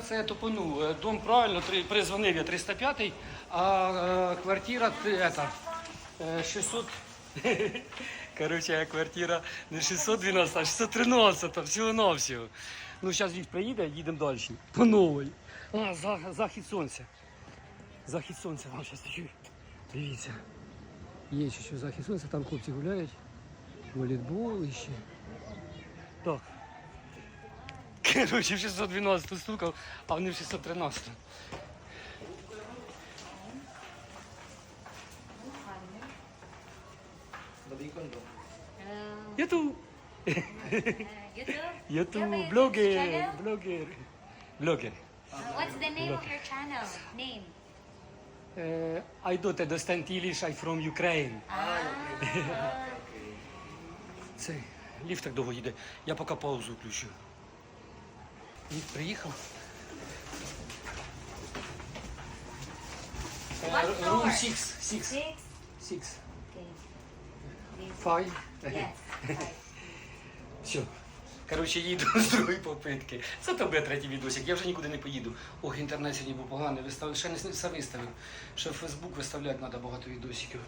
це, це топонув. Е, Дом правильно, призвонив я 305, а е, квартира т- ета, е, 600. Короче, квартира не 612, а 613, всього на всього. Ну, зараз ліфт приїде, їдемо далі. По новій. А, за, захід сонця. Захід сонця вам зараз чую. Дивіться. Є ще що захід сонця, там хлопці гуляють. Волейбол іще. Так. Короче, в 612 стукав, а вони в 613. Ютуб. Ютуб, блогер, блогер. Блогер. What's the name of your channel? Name? Uh, I don't understand English, I'm from Ukraine. Цей ліфт так довго їде. Я поки паузу включу. Ліфт приїхав. Е? Room 6, 6, 6, Okay. 5. Yes. Right. Все. Коротше, їду з другої попитки. Це тобі третій відосик. Я вже нікуди не поїду. Ох, інтернет сьогодні був поганий. Вистав... Ще не все виставив. Ще в Фейсбук виставляти треба багато відосиків.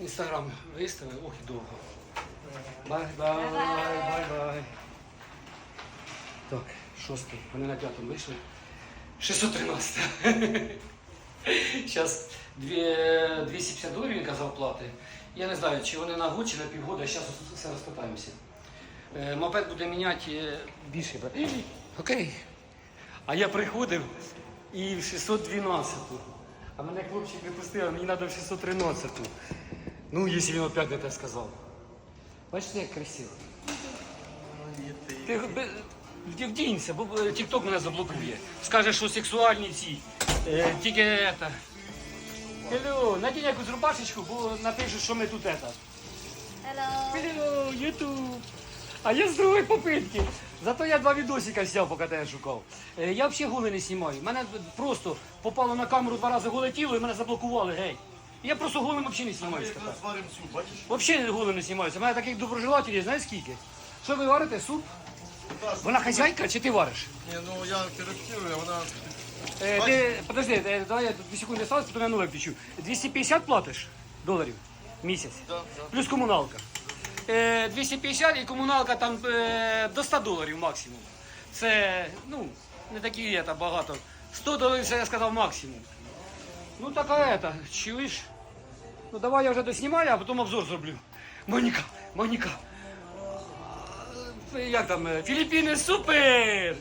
Інстаграм виставив, ох і довго. Бай-бай, бай-бай. Так, шостий. Вони на п'ятому вийшли. 613. Зараз 250 доларів він казав плати. Я не знаю, чи вони на год, чи на півгода, зараз все розпитаємося. Е, Мопед буде міняти е, більше. Окей. А я приходив і в 612. А мене хлопчик випустив, а мені треба в 613. Ну, якщо він опять не те сказав. Бачите, як красиво. Ти вдінься, бо е, TikTok мене заблокує. Скаже, що сексуальні ці. Е, тільки это. Hello, надінь якусь рубашечку, бо напишуть, що ми тут это. Hello. Hello, YouTube. А я з другої попитки. Зато я два відосика зняв, поки тебе шукав. Е, Я взагалі голий не знімаю. Мене просто попало на камеру два рази голе тіло і мене заблокували, гей. Я просто голим взагалі не знімаюся тепер. Зварим суп, бачиш? Взагалі голим не знімаюся. У мене таких доброжелателів, знаєш скільки? Що ви варите? Суп? Вона хазяйка чи ти вариш? Ні, ну я коректирую, вона Е, ти, подожди, е, давай я дві секунди осталось, потім я нове включу. 250 платиш доларів в місяць? Да, да. Плюс комуналка. Е, 250 і комуналка там е, до 100 доларів максимум. Це, ну, не такі є та багато. 100 доларів це я сказав максимум. Ну така ета, чуєш? Ну давай я вже доснімаю, а потім обзор зроблю. Моніка, Моніка як там, е, Філіппіни супер!